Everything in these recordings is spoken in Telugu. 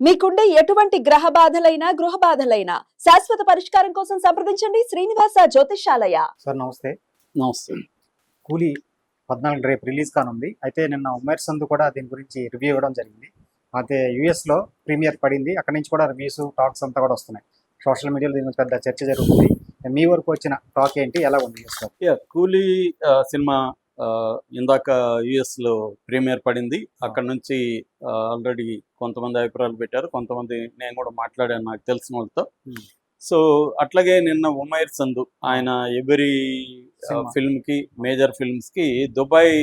మీకుండే ఎటువంటి గ్రహ బాధలైనా గృహ బాధలైనా శాశ్వత పరిష్కారం కోసం సంప్రదించండి శ్రీనివాస జ్యోతిషాలయ సార్ నమస్తే. నమస్తే. కూలీ పద్నాలుగు రేపు రిలీజ్ కానుంది. అయితే నిన్న ఉమేర్ సంధు కూడా దీని గురించి రివ్యూ ఇవ్వడం జరిగింది. అయితే యుఎస్లో ప్రీమియర్ పడింది. అక్కడి నుంచి కూడా రివ్యూస్ టాక్స్ అంతా కూడా వస్తున్నాయి. సోషల్ మీడియాలో దీని పెద్ద చర్చ జరుగుతుంది. మీ వరకు వచ్చిన టాక్ ఏంటి? ఎలా ఉంది కూలీ సినిమా ఇందాక యుఎస్లో ప్రీమియర్ పడింది అక్కడ నుంచి ఆల్రెడీ కొంతమంది అభిప్రాయాలు పెట్టారు. కొంతమంది నేను కూడా మాట్లాడాను నాకు తెలిసిన వాళ్ళతో. సో అట్లాగే నిన్న ఉమైర్ సంధు ఆయన ఎవరి సినిమా. ఫిల్మ్కి మేజర్ ఫిల్మ్స్కి దుబాయ్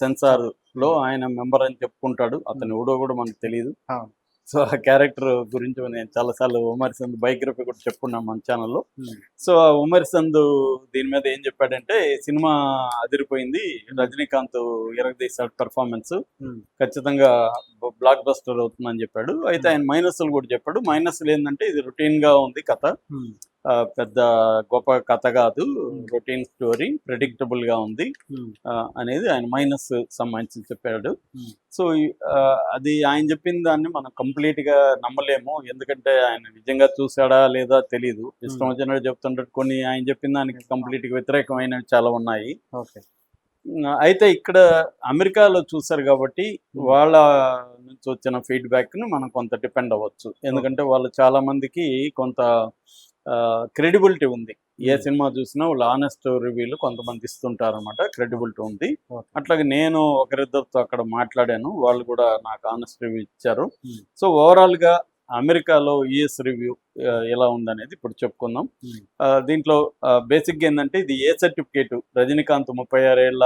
సెన్సార్లో ఆయన మెంబర్ అని చెప్పుకుంటాడు. అతను ఎవడో కూడా మనకు తెలియదు. సో ఆ క్యారెక్టర్ గురించి నేను చాలాసార్లు ఉమర్ సంధు బయోగ్రఫీ కూడా చెప్పుకున్నాం మన ఛానల్లో. Hmm. సో ఆ ఉమర్ సంధు దీని మీద ఏం చెప్పాడంటే సినిమా అదిరిపోయింది రజనీకాంత్ ఇరగదీశాడు పెర్ఫార్మెన్స్ Hmm. ఖచ్చితంగా బ్లాక్ బస్టర్ అవుతుందని చెప్పాడు. అయితే ఆయన మైనస్లు కూడా చెప్పాడు. మైనస్లు ఏంటంటే ఇది రొటీన్గా ఉంది కథ. Hmm. పెద్ద గొప్ప కథ కాదు. రొటీన్ స్టోరీ ప్రెడిక్టబుల్గా ఉంది. అనేది ఆయన మైనస్ సంబంధించి చెప్పాడు. సో అది ఆయన చెప్పిన దాన్ని మనం కంప్లీట్గా నమ్మలేము. ఎందుకంటే ఆయన నిజంగా చూసాడా లేదా తెలియదు ఇష్టం. వచ్చినట్టు చెప్తుంటాడు. కొన్ని ఆయన చెప్పిన దానికి కంప్లీట్గా వ్యతిరేకమైనవి చాలా ఉన్నాయి. అయితే ఇక్కడ అమెరికాలో చూసారు కాబట్టి వాళ్ళ నుంచి వచ్చిన ఫీడ్బ్యాక్ని మనం కొంత డిపెండ్ అవ్వచ్చు. ఎందుకంటే వాళ్ళు చాలా మందికి కొంత క్రెడిబిలిటీ ఉంది ఏ Hmm. సినిమా చూసినా వాళ్ళు ఆనెస్ట్ రివ్యూలు కొంతమంది ఇస్తుంటారు అనమాట క్రెడిబిలిటీ ఉంది. అట్లాగే నేను ఒకరిద్దరితో అక్కడ మాట్లాడాను వాళ్ళు కూడా నాకు ఆనెస్ట్ రివ్యూ ఇచ్చారు Hmm. సో ఓవరాల్గా అమెరికాలో యుఎస్ రివ్యూ ఎలా ఉందనేది ఇప్పుడు చెప్పుకుందాం Hmm. దీంట్లో బేసిక్ ఏంటంటే ఇది ఏ సర్టిఫికేట్ రజనీకాంత్ ముప్పై ఆరేళ్ళ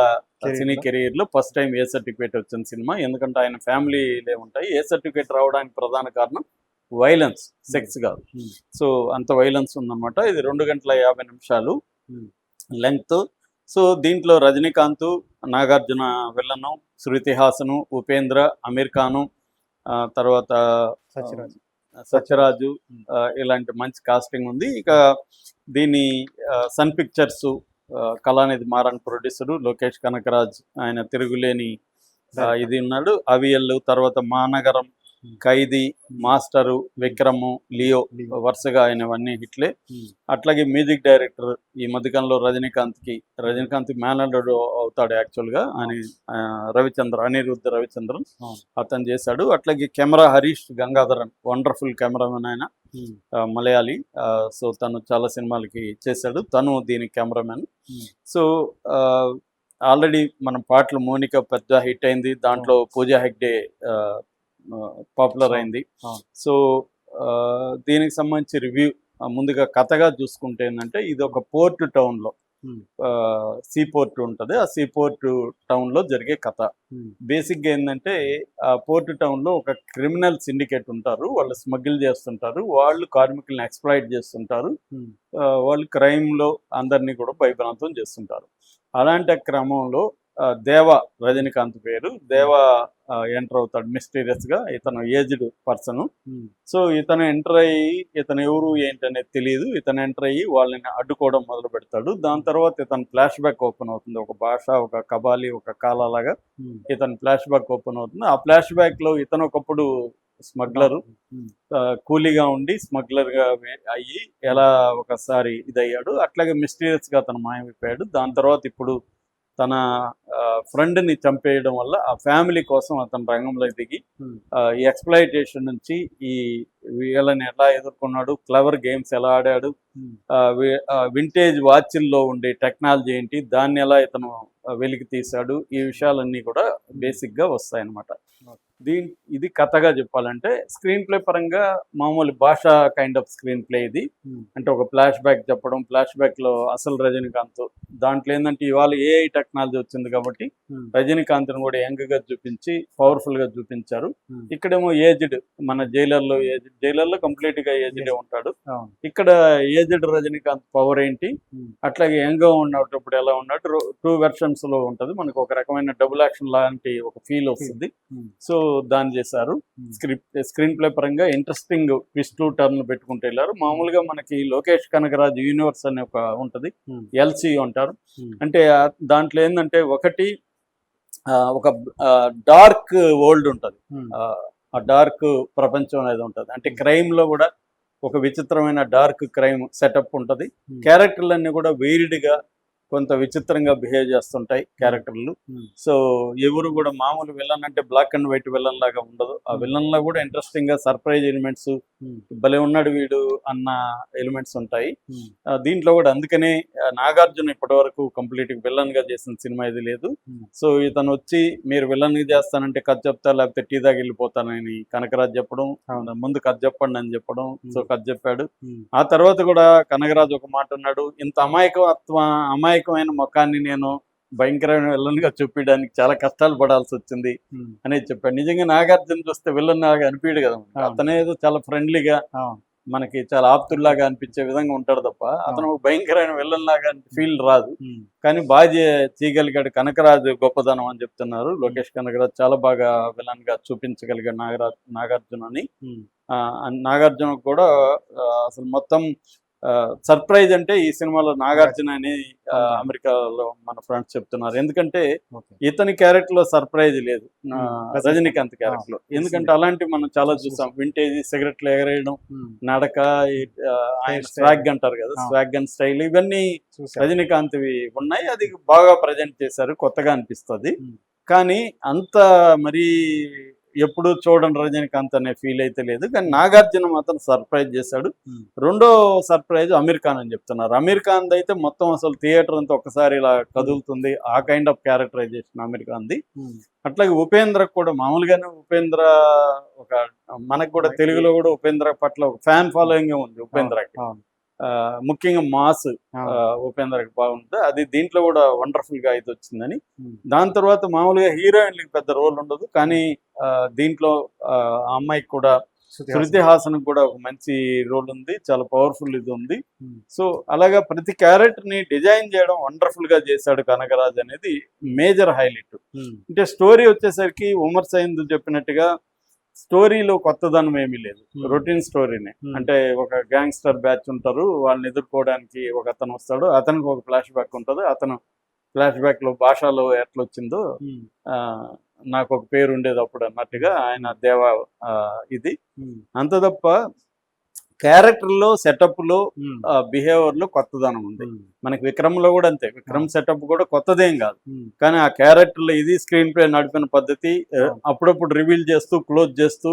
సినీ లో? కెరీర్లో ఫస్ట్ టైం ఏ సర్టిఫికేట్ వచ్చిన సినిమా ఎందుకంటే ఆయన ఫ్యామిలీలే ఉంటాయి ఏ సర్టిఫికేట్ రావడానికి ప్రధాన కారణం వైలెన్స్ సెక్స్ కాదు. Hmm. సో అంత వైలెన్స్ ఉందన్నమాట. ఇది రెండు గంటల యాభై నిమిషాలు Hmm. లెంగ్త్. సో దీంట్లో రజనీకాంత్ నాగార్జున విల్లను శృతి హాసను ఉపేంద్ర అమీర్ ఖాను తర్వాత సత్యరాజ్. ఇలాంటి మంచి కాస్టింగ్ ఉంది. ఇక దీని sun pictures Kalanithi Maran producer Lokesh Kanagaraj ఆయన తిరుగులేని ఇది ఉన్నాడు. అవియల్ తర్వాత Maanagaram Hmm. Kaithi Master Vikram Leo. వరుసగా ఆయనవన్నీ హిట్లే. అట్లాగే మ్యూజిక్ డైరెక్టర్ ఈ మధ్యకాలంలో రజనీకాంత్కి రజనీకాంత్ మేనల్లుడు అవుతాడు యాక్చువల్గా అని ఆ, రవిచంద్ర అనిరుద్ధ రవిచంద్రన్. అతను చేశాడు. అట్లాగే camera Harish Gangadharan wonderful cameraman ఆయన మలయాళీ. సో తను చాలా సినిమాలకి చేశాడు. తను దీని కెమెరామెన్. సో ఆల్రెడీ మనం పాటలు మోనిక పెద్ద హిట్ అయింది. దాంట్లో పూజా హెగ్డే పాపులర్. అయింది. సో దీనికి సంబంధించి రివ్యూ ముందుగా కథగా చూసుకుంటే ఏంటంటే ఇది ఒక పోర్ట్ టౌన్లో Hmm. సీ పోర్ట్ ఉంటుంది ఆ సీ పోర్ట్ టౌన్లో జరిగే కథ Hmm. బేసిక్గా ఏంటంటే ఆ పోర్ట్ టౌన్లో ఒక క్రిమినల్ సిండికేట్ ఉంటారు వాళ్ళు స్మగిల్ చేస్తుంటారు వాళ్ళు కార్మికులను ఎక్స్ప్లాయిట్ చేస్తుంటారు వాళ్ళు క్రైమ్లో అందరినీ కూడా భయభ్రాంతం చేస్తుంటారు అలాంటి క్రమంలో దేవ రజనీకాంత్ పేరు. దేవ ఎంటర్ అవుతాడు మిస్టీరియస్గా. ఇతను ఏజ్డ్ పర్సన్ Hmm. సో ఇతను ఎంటర్ అయ్యి ఇతను ఎవరు ఏంటనేది తెలియదు. ఇతను ఎంటర్ అయ్యి వాళ్ళని అడ్డుకోవడం మొదలు పెడతాడు. దాని తర్వాత ఇతను ఫ్లాష్ బ్యాక్ ఓపెన్ అవుతుంది. ఒక భాష ఒక కబాలి ఒక కాలా లాగా Hmm. ఇతను ఫ్లాష్ బ్యాక్ ఓపెన్ అవుతుంది. ఆ ఫ్లాష్ బ్యాక్లో ఇతను ఒకప్పుడు స్మగ్లరు Hmm. కూలీగా ఉండి స్మగ్లర్గా అయ్యి ఎలా ఒకసారి ఇదయ్యాడు. అట్లాగే మిస్టీరియస్గా అతను మాయమైపోయాడు. దాని తర్వాత ఇప్పుడు తన ఫ్రెండ్ని చంపేయడం వల్ల ఆ ఫ్యామిలీ కోసం అతను రంగంలో దిగి ఈ ఎక్స్ప్లైటేషన్ నుంచి ఈ వీళ్ళని ఎలా ఎదుర్కొన్నాడు క్లవర్ గేమ్స్ ఎలా ఆడాడు. వింటేజ్ వాచ్ల్లో ఉండే టెక్నాలజీ ఏంటి దాన్ని ఎలా ఇతను వెలికి తీశాడు ఈ విషయాలన్నీ కూడా బేసిక్గా వస్తాయన్నమాట. దీని ఇది కథగా చెప్పాలంటే స్క్రీన్ ప్లే పరంగా మామూలు భాష కైండ్ ఆఫ్ స్క్రీన్ ప్లే ఇది. అంటే ఒక ఫ్లాష్ బ్యాక్ చెప్పడం ఫ్లాష్ బ్యాక్లో అసలు రజనీకాంత్ దాంట్లో ఏంటంటే ఇవాళ ఏఐ టెక్నాలజీ వచ్చింది కాబట్టి. రజనీకాంత్ని కూడా యంగ్గా చూపించి పవర్ఫుల్గా చూపించారు. ఇక్కడేమో ఏజ్డ్ మన జైలర్లో ఏజ్డ్ జైలర్లో కంప్లీట్గా ఏజ్డ్ ఉంటాడు. ఇక్కడ ఏజ్డ్ రజనీకాంత్ పవర్ ఏంటి. అట్లాగే యంగ్గా ఉన్నప్పుడు ఎలా ఉన్నాడు టూ వెర్షన్స్లో ఉంటది మనకు ఒక రకమైన డబుల్ యాక్షన్ లాంటి ఒక ఫీల్ వస్తుంది. సో దాన్ని చేశారు Hmm. స్క్రిప్ట్ స్క్రీన్ ప్లే పరంగా ఇంట్రెస్టింగ్ ట్విస్ట్ టర్న్ పెట్టుకుంటూ వెళ్ళారు మామూలుగా మనకి లోకేష్ కనకరాజ్ యూనివర్స్ అనే ఒక ఉంటది Hmm. ఎల్సి అంటారు Hmm. అంటే దాంట్లో ఏంటంటే ఒకటి ఒక డార్క్ వరల్డ్ ఉంటది. ఆ, డార్క్ ప్రపంచం అనేది ఉంటుంది అంటే క్రైమ్లో కూడా ఒక విచిత్రమైన డార్క్ క్రైమ్ సెటప్ ఉంటుంది. క్యారెక్టర్లన్నీ కూడా వేరిడ్గా కొంత విచిత్రంగా బిహేవ్ చేస్తుంటాయి క్యారెక్టర్లు Hmm. సో ఎవరు కూడా మామూలు విలన్ అంటే బ్లాక్ అండ్ వైట్ విలన్ లాగా ఉండదు ఆ Hmm. విలన్లో కూడా ఇంట్రెస్టింగ్గా సర్ప్రైజ్ ఎలిమెంట్స్ Hmm. భలే ఉన్నాడు వీడు అన్న ఎలిమెంట్స్ ఉంటాయి Hmm. దీంట్లో కూడా అందుకనే నాగార్జున ఇప్పటి వరకు కంప్లీట్ విలన్గా చేసిన సినిమా ఇది లేదు Hmm. సో ఇతను వచ్చి మీరు విలన్గా చేస్తానంటే కథ చెప్తా లేకపోతే టీ దాకా వెళ్ళిపోతానని కనకరాజ్ చెప్పడం. ముందు కథ చెప్పండి అని చెప్పడం సో Hmm. కథ చెప్పాడు Hmm. ఆ తర్వాత కూడా కనకరాజు ఒక మాట అన్నాడు ఇంత అమాయకత్వ అమాయకమైన ముఖాన్ని నేను భయంకరమైన విలన్గా చూపించడానికి చాలా కష్టాలు పడాల్సి వచ్చింది. అనేది చెప్పాడు నిజంగా నాగార్జున చూస్తే విలన్ లాగా అనిపించడు కదా మనకి. అవును. అతనే ఏదో చాలా ఫ్రెండ్లీగా. మనకి చాలా ఆప్తుల్లాగా అనిపించే విధంగా ఉంటాడు తప్ప అతను భయంకరమైన విలన్ లాగా ఫీల్ రాదు. కానీ బాగా చే- చేయగలిగాడు కనకరాజు గొప్పదనం అని చెప్తున్నారు లోకేష్ కనకరాజు చాలా బాగా విలన్గా చూపించగలిగాడు నాగరాజ్ నాగార్జునని. ఆ, అండ్ నాగార్జున కూడా అసలు మొత్తం సర్ప్రైజ్ అంటే ఈ సినిమాలో నాగార్జున అని. అమెరికాలో మన ఫ్రెండ్స్ చెప్తున్నారు ఎందుకంటే. ఇతని క్యారెక్టర్లో సర్ప్రైజ్ లేదు. రజనీకాంత్ క్యారెక్టర్లో ఎందుకంటే అలాంటి మనం చాలా చూసాం వింటేజ్ సిగరెట్లు ఎగరేయడం. నడక ఆయన. స్వాగ్ అంటారు కదా. స్వాగ్ అండ్ స్టైల్ ఇవన్నీ చూసా. రజనీకాంత్వి ఉన్నాయి అది బాగా ప్రజెంట్ చేశారు కొత్తగా అనిపిస్తుంది. కానీ అంత మరి ఎప్పుడు చూడండి రజనీకాంత్ అనే ఫీల్ అయితే లేదు. కానీ నాగార్జున మాత్రం సర్ప్రైజ్ చేశాడు. Hmm. రెండో సర్ప్రైజ్ అమీర్ ఖాన్ అని చెప్తున్నారు. అమీర్ ఖాన్ అయితే మొత్తం అసలు థియేటర్ అంతా ఒకసారి ఇలా కదులుతుంది. ఆ కైండ్ ఆఫ్ క్యారెక్టరైజేషన్ అమీర్ ఖాన్ది. Hmm. అట్లాగే ఉపేంద్ర కూడా మామూలుగానే ఉపేంద్ర ఒక మనకు కూడా తెలుగులో కూడా ఉపేంద్ర పట్ల ఒక ఫ్యాన్ ఫాలోయింగ్ ఉంది ఉపేంద్రకి. ముఖ్యంగా మాస్ ఉపేంద్రకి బాగుంటుంది. అది దీంట్లో కూడా వండర్ఫుల్గా అయితే వచ్చిందని. దాని తర్వాత మామూలుగా హీరోయిన్లకి పెద్ద రోల్ ఉండదు. కానీ దీంట్లో ఆ అమ్మాయికి కూడా శృతి హాసన్. కూడా ఒక మంచి రోల్ ఉంది. చాలా పవర్ఫుల్ ఇది ఉంది. సో అలాగా ప్రతి క్యారెక్టర్ని డిజైన్ చేయడం వండర్ఫుల్గా చేశాడు కనకరాజ్ అనేది మేజర్ హైలైట్. అంటే స్టోరీ వచ్చేసరికి ఉమర్ సైంద్ చెప్పినట్టుగా స్టోరీలో కొత్తదనం ఏమీ లేదు Hmm. Routine స్టోరీనే Hmm. అంటే ఒక గ్యాంగ్స్టర్ బ్యాచ్ ఉంటారు వాళ్ళని ఎదుర్కోవడానికి ఒక అతను వస్తాడు అతనికి ఒక ఫ్లాష్ బ్యాక్ ఉంటుంది అతను ఫ్లాష్ బ్యాక్లో భాషలో ఎట్లా వచ్చిందో Hmm. ఆ, నాకు ఒక పేరు ఉండేది అప్పుడు అన్నట్టుగా ఆయన దేవ ఇది. అంత తప్ప క్యారెక్టర్లో సెటప్లో. బిహేవియర్లో కొత్తదనం ఉంది. మనకి విక్రమ్లో కూడా అంతే విక్రమ్ సెటప్ కూడా కొత్తదేం కాదు. కానీ ఆ క్యారెక్టర్లో ఇది స్క్రీన్ ప్లే నడిపిన పద్ధతి. అప్పుడప్పుడు రివీల్ చేస్తూ క్లోజ్ చేస్తూ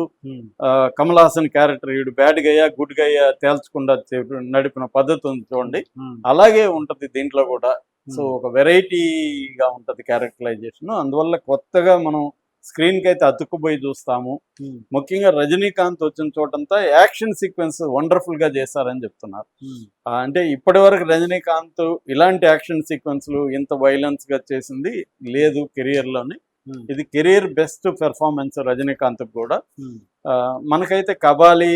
కమల్ హాసన్ క్యారెక్టర్ వీడు బ్యాడ్ గయ్యా గుడ్ గయ్యా తేల్చకుండా నడిపిన పద్ధతి ఉంది చూడండి. అలాగే ఉంటది దీంట్లో కూడా సో. ఒక వెరైటీగా ఉంటది క్యారెక్టరైజేషన్ అందువల్ల కొత్తగా మనం స్క్రీన్కి అయితే అతుక్కుపోయి చూస్తాము. ముఖ్యంగా రజనీకాంత్ వచ్చిన చోటంతా యాక్షన్ సీక్వెన్స్ వండర్ఫుల్గా చేశారని చెప్తున్నారు అంటే ఇప్పటి వరకు రజనీకాంత్ ఇలాంటి యాక్షన్ సీక్వెన్స్లు ఇంత వైలెన్స్గా చేసింది లేదు కెరియర్లోని Hmm. ఇది కెరియర్ బెస్ట్ పెర్ఫార్మెన్స్ రజనీకాంత్ కూడా మనకైతే కబాలి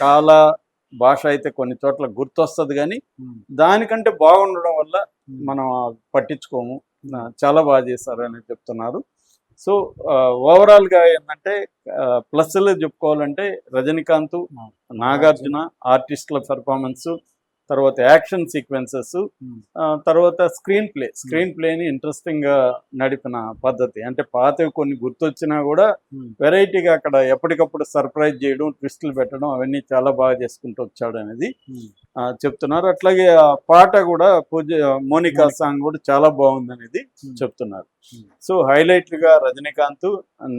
కాల భాష అయితే కొన్ని చోట్ల గుర్తొస్తుంది కానీ. దానికంటే బాగుండడం వల్ల. మనం పట్టించుకోము చాలా బాగా చేశారు అని చెప్తున్నారు సో ఓవరాల్గా ఏంటంటే ప్లస్లు చెప్పుకోవాలంటే రజనీకాంత్. నాగార్జున ఆర్టిస్టుల పెర్ఫార్మెన్స్ తర్వాత యాక్షన్ సీక్వెన్సెస్. తర్వాత స్క్రీన్ ప్లే స్క్రీన్ ప్లేని ఇంట్రెస్టింగ్గా నడిపిన పద్ధతి అంటే పాతవి కొన్ని గుర్తొచ్చినా కూడా. వెరైటీగా అక్కడ ఎప్పటికప్పుడు సర్ప్రైజ్ చేయడం ట్విస్టులు పెట్టడం అవన్నీ చాలా బాగా చేసుకుంటూ వచ్చాడు అనేది చెప్తున్నారు అట్లాగే ఆ పాట కూడా పూజ మోనికా. సాంగ్ కూడా చాలా బాగుంది అనేది. చెప్తున్నారు. So హైలైట్లుగా Rajinikanth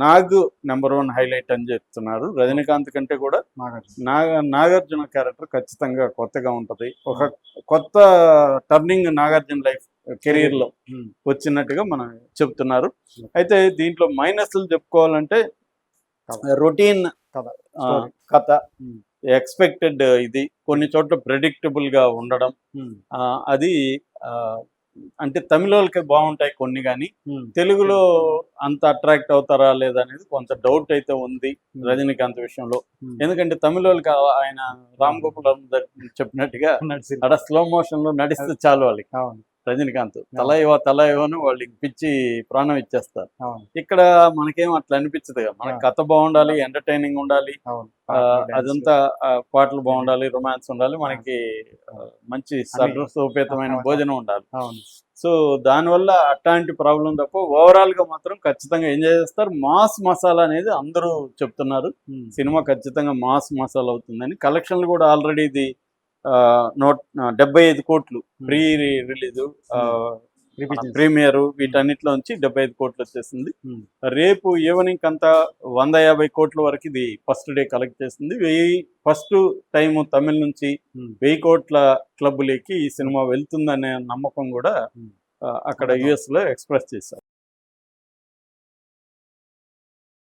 Nag number one highlight అని చెప్తున్నారు రజనీకాంత్ కంటే కూడా నాగార్జున. నాగ నాగార్జున క్యారెక్టర్ ఖచ్చితంగా కొత్తగా ఉంటది ఒక కొత్త టర్నింగ్ నాగార్జున లైఫ్ కెరీర్లో Hmm. వచ్చినట్టుగా మనం చెప్తున్నారు అయితే దీంట్లో మైనస్లు చెప్పుకోవాలంటే. రొటీన్ కథ. Hmm. ఎక్స్పెక్టెడ్ ఇది కొన్ని చోట్ల ప్రెడిక్టబుల్గా ఉండడం Hmm. అది అంటే తమిళ వాళ్ళకి బాగుంటాయి కొన్ని కానీ. తెలుగులో అంత అట్రాక్ట్ అవుతారా లేదా అనేది కొంత డౌట్ అయితే ఉంది. రజనీకాంత్ విషయంలో. ఎందుకంటే తమిళ వాళ్ళకి ఆ- ఆయన రామ్ గోపాల్ చెప్పినట్టుగా. అక్కడ స్లో మోషన్లో నడిస్తే చాలు వాళ్ళకి రజనీకాంత్. తల ఇవ్వ తల ఇవ్వను వాళ్ళకి పిచ్చి ప్రాణం ఇచ్చేస్తారు. ఇక్కడ మనకేం అట్లా అనిపించదు కదా మన ఆ. కథ బాగుండాలి ఎంటర్టైనింగ్ ఉండాలి. అదంతా పాటలు బాగుండాలి రొమాన్స్ ఉండాలి మనకి మంచి సరసోపేతమైన అవును. భోజనం ఉండాలి. సో దానివల్ల అట్లాంటి ప్రాబ్లం తప్ప ఓవరాల్గా మాత్రం ఖచ్చితంగా ఎంజాయ్ చేస్తారు మాస్ మసాలా అనేది అందరూ చెప్తున్నారు. సినిమా ఖచ్చితంగా మాస్ మసాలా అవుతుందని. కలెక్షన్లు కూడా ఆల్రెడీ ఇది నూట డెబ్బై ఐదు కోట్లు ప్రీ రిలీజ్ Revisions. ప్రీమియర్ వీటన్నిటిలో నుంచి డెబ్బై ఐదు కోట్లు వచ్చేసింది. రేపు ఈవినింగ్ అంతా వంద యాభై కోట్ల వరకు ఇది ఫస్ట్ డే కలెక్ట్ చేసింది. వెయ్యి ఫస్ట్ టైం తమిళ నుంచి. వెయ్యి కోట్ల క్లబ్లకి ఈ సినిమా వెళ్తుందనే నమ్మకం కూడా అక్కడ యుఎస్లో ఎక్స్ప్రెస్ చేశారు.